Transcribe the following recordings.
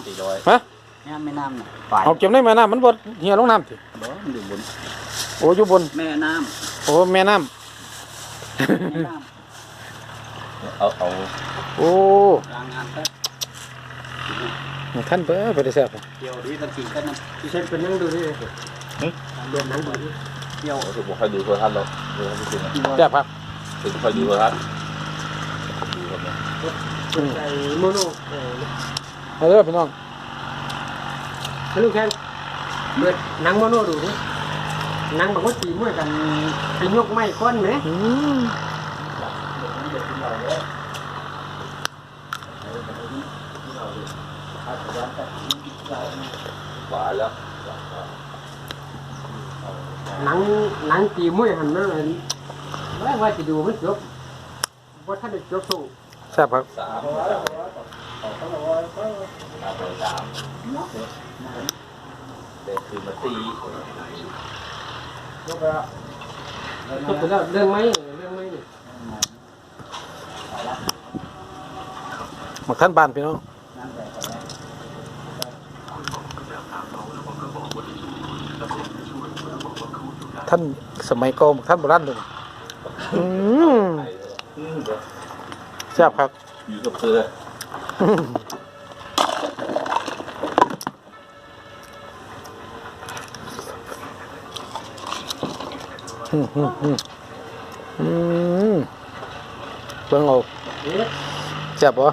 ำตีดอยฮะน้ำแม่น้ำน่ะฝ่ายเอาเก็บได้แม่น้ำมันบ่เหี่ยลงน้ำสิบ่มันอยู่บนโอ้อยู่บนแม่น้โอ้แม่น้ำำแม่น้เอาเอาโอ้ำกลางงานก็ท่านเปิ้ลไปได้แซ่บเกี่ยวดีกันกินกันน้ำพี่เช็คเป็นนั่งดูดิเรียนนั่งดูดิเกี่ยวเอาถือบอกใครดูโทรทัศน์หรอกดูทัศน์จริงๆนะแซ่บครับถือใครดูโทรทัศน์ดูครับเนี่ยเป็นใจโมโน เออเอาเด้อพี่น้องให้ลูกแค่เปิดหนังโมโนดูดิหนังบอกว่าตีมวยกันไปยกไม้ก้อนไหมอืมหวานแล้วหนังหนังตีมวยหันนั่นเลยว่าว่าจะดูมันจบว่าถ้าได้จบส่งแซ่บครับ สามสามเด็กคือมาตีจบแล้วจบแล้วเรื่องไหมเรื่องไหมนี่หมักท่านบ้านพี่น้องท่านสมัยก่อนท่านโบราณเลยอืมไข่อืมแซ่บครับอยู่กับเธอ เบิ่งเอาเอ๊ะแซ่บบ่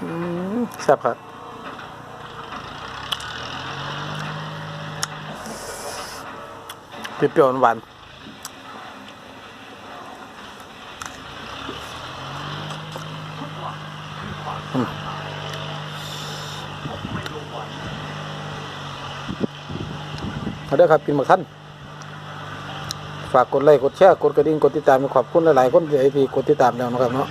อืมแซ่บครับเปรี้ยวๆหวานๆอืม เอาเด้อครับกินมาขั้นฝากกดไลค์กดแชร์กดกระดิ่งกดติดตามขอบคุณหลายๆคนที่ที่กดติดตามแล้วนะครับเนาะ